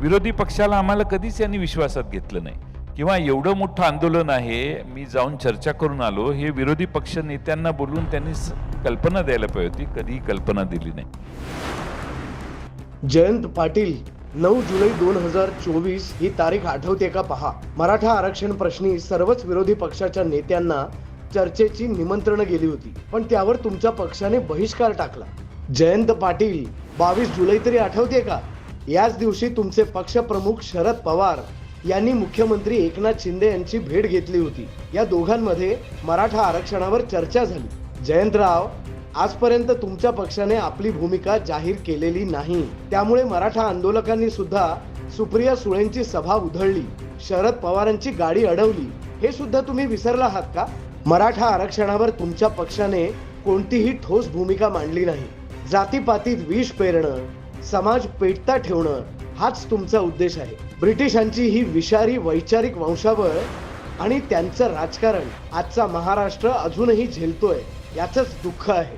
विरोधी पक्षाला आम्हाला कधीच यांनी विश्वासात घेतलं नाही. किंवा एवढं मोठं आंदोलन आहे मी जाऊन चर्चा करून आलो हे विरोधी पक्ष नेत्यांना बोलून त्यांनी कल्पना द्यायला पाहिजे होती कधीही कल्पना दिली नाही. जयंत पाटील नऊ जुलै दोन हजार चोवीस ही तारीख आठवते का पहा. मराठा आरक्षण प्रश्नी सर्वच विरोधी पक्षाच्या नेत्यांना चर्चेची निमंत्रण गेली होती पण त्यावर तुमच्या पक्षाने बहिष्कार टाकला. जयंत पाटील बावीस जुलै तरी आठवते का? याच दिवशी तुमचे पक्षप्रमुख शरद पवार यांनी मुख्यमंत्री एकनाथ शिंदे यांची भेट घेतली होती. या दोघांमध्ये मराठा आरक्षणावर चर्चा झाली. जयंतराव आजपर्यंत तुमच्या पक्षाने आपली भूमिका जाहीर केलेली नाही. त्यामुळे मराठा आंदोलकांनी सुद्धा सुप्रिया सुळेंची सभा उधळली. शरद पवारांची गाडी अडवली. हे सुद्धा तुम्ही विसरला आहात का? मराठा आरक्षणावर तुमच्या पक्षाने कोणतीही ठोस भूमिका मांडली नाही. जातीपातीत विष पेरणं समाज पेटता ठेवणं हाच तुमचा उद्देश आहे. ब्रिटिशांची ही विषारी वैचारिक वंशावळ आणि त्यांचं राजकारण आजचा महाराष्ट्र अजूनही झेलतोय याच दुःख आहे.